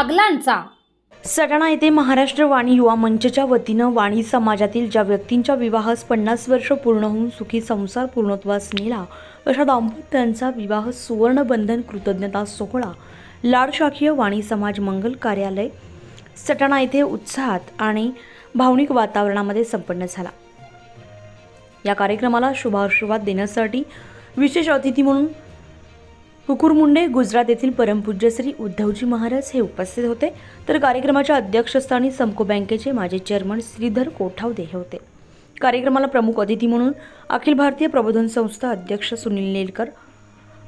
बागलांचा सटाणा येथे महाराष्ट्र वाणी युवा मंचच्या वतीनं वाणी समाजातील ज्या व्यक्तींच्या विवाहास पन्नास वर्ष पूर्ण होऊन सुखी संसार पूर्णत्वास नेला अशा दाम्पत्यांचा विवाह सुवर्णबंधन कृतज्ञता सोहळा लाडशाखीय वाणी समाज मंगल कार्यालय सटाणा येथे उत्साहात आणि भावनिक वातावरणामध्ये संपन्न झाला. या कार्यक्रमाला शुभाशीर्वाद देण्यासाठी विशेष अतिथी म्हणून कुकुरमुंडे गुजरात येथील परमपूज्य श्री उद्धवजी महाराज हे उपस्थित होते. तर कार्यक्रमाच्या अध्यक्षस्थानी समको बँकेचे माजी चेअरमन श्रीधर कोठावदे हे होते. कार्यक्रमाला प्रमुख अतिथी म्हणून अखिल भारतीय प्रबोधन संस्था अध्यक्ष सुनील नेलकर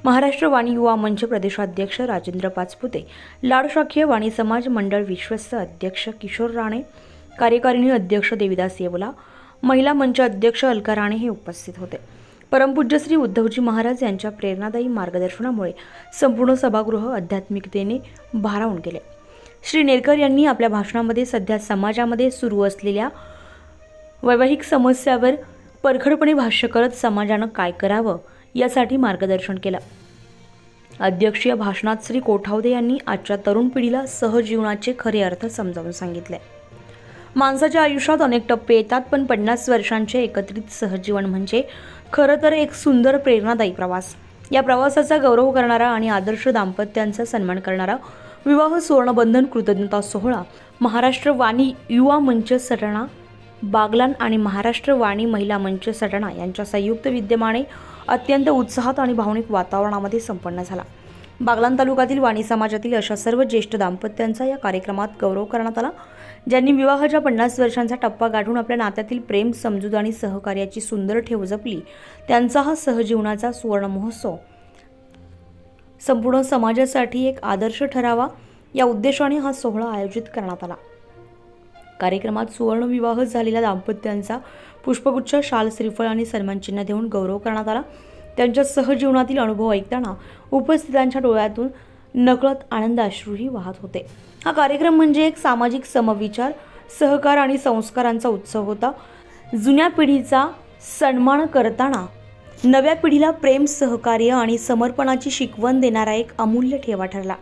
महाराष्ट्र वाणी युवा मंच प्रदेशाध्यक्ष राजेंद्र पाचपुते लाडशाखीय वाणी समाज मंडळ विश्वस्त अध्यक्ष किशोर राणे कार्यकारिणी अध्यक्ष देविदास येवला महिला मंच अध्यक्ष अलका राणे हे उपस्थित होते. परमपूज्य श्री उद्धवजी महाराज यांच्या प्रेरणादायी मार्गदर्शनामुळे संपूर्ण सभागृह आध्यात्मिकतेने भारावून गेले. श्री नेरकर यांनी आपल्या भाषणामध्ये सध्या समाजामध्ये सुरू असलेल्या वैवाहिक समस्यावर परखडपणे भाष्य करत समाजानं काय करावं यासाठी मार्गदर्शन केलं. अध्यक्षीय भाषणात श्री कोठावदे यांनी आजच्या तरुण पिढीला सहजीवनाचे खरे अर्थ समजावून सांगितले. माणसाच्या आयुष्यात अनेक टप्पे येतात पण पन्नास वर्षांचे एकत्रित सहजीवन म्हणजे खरं तर एक सुंदर प्रेरणादायी प्रवास. या प्रवासाचा गौरव करणारा आणि आदर्श दाम्पत्यांचा सन्मान करणारा विवाह सुवर्णबंधन कृतज्ञता सोहळा महाराष्ट्र वाणी युवा मंच सटणा बागलान आणि महाराष्ट्र वाणी महिला मंच सटणा यांच्या संयुक्त विद्यमाने अत्यंत उत्साहात आणि भावनिक वातावरणामध्ये संपन्न झाला. बागलान तालुक्यातील वाणी समाजातील अशा सर्व ज्येष्ठ दाम्पत्यांचा या कार्यक्रमात गौरव करण्यात आला. ज्यांनी विवाहाच्या पन्नास वर्षांचा टप्पा गाठून आपल्या नात्यातील प्रेम समजूत आणि सहकार्याची सुंदर ठेव जपली. त्यांचा हा सहजीवनाचा सुवर्ण महोत्सव संपूर्ण समाजासाठी एक आदर्श ठरावा या उद्देशाने हा सोहळा आयोजित करण्यात आला. कार्यक्रमात सुवर्णविवाह झालेल्या दाम्पत्यांचा पुष्पगुच्छ शाल श्रीफळ आणि सन्मानचिन्ह देऊन गौरव करण्यात आला. त्यांच्या सहजीवनातील अनुभव ऐकताना उपस्थितांच्या डोळ्यातून नकळत आनंदाश्रूही वाहत होते. हा कार्यक्रम म्हणजे एक सामाजिक समविचार सहकार आणि संस्कारांचा उत्सव होता. जुन्या पिढीचा सन्मान करताना नव्या पिढीला प्रेम सहकार्य आणि समर्पणाची शिकवण देणारा एक अमूल्य ठेवा ठरला.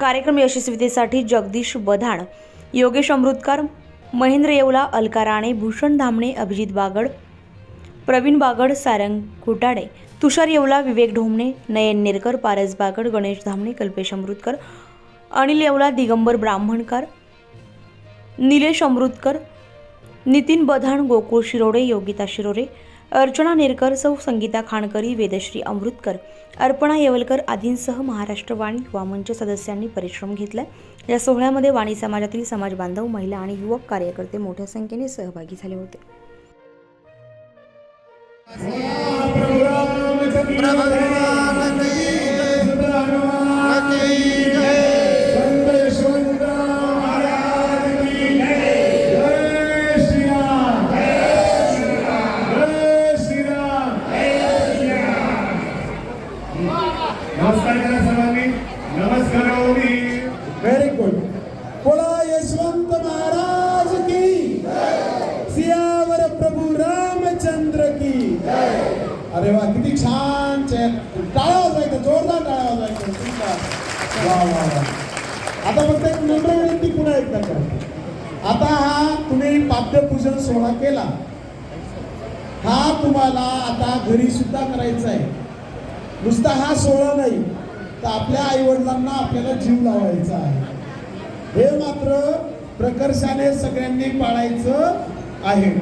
कार्यक्रम यशस्वीतेसाठी जगदीश बधाण योगेश अमृतकर महेंद्र येवला अलका राणे भूषण धामणे अभिजित बागड प्रवीण बागड सारंग घोटाडे तुषार येवला विवेक ढोमणे नयन नेरकर पारस बागड गणेश धामणे कल्पेश अमृतकर अनिल येवला दिगंबर ब्राह्मणकर निलेश अमृतकर नितीन बधाण गोकुळ शिरोडे योगिता शिरोडे अर्चना नेरकर सौ संगीता खाणकरी वेदश्री अमृतकर अर्पणा येवलकर आदींसह महाराष्ट्र वाणी युवा मंच सदस्यांनी परिश्रम घेतला या सोहळ्यामध्ये वाणी समाजातील समाज बांधव महिला आणि युवक कार्यकर्ते मोठ्या संख्येने सहभागी झाले होते. Very good. अरे वा किती छान छान. टाळा वाजवायचं जोरदार टाळा वाजवायचं. वा वा वा. आता फक्त एक नम्र विनंती पुन्हा एकदा करा आता हा तुम्ही पाद्यपूजन सोहळा केला. हा तुम्हाला आता घरी सुद्धा करायचा आहे. नुसता हा सोहळा नाही तर आपल्या आईवडिलांना आपल्याला जीव लावायचा आहे. हे मात्र प्रकर्षाने सगळ्यांनी पाळायचं आहे.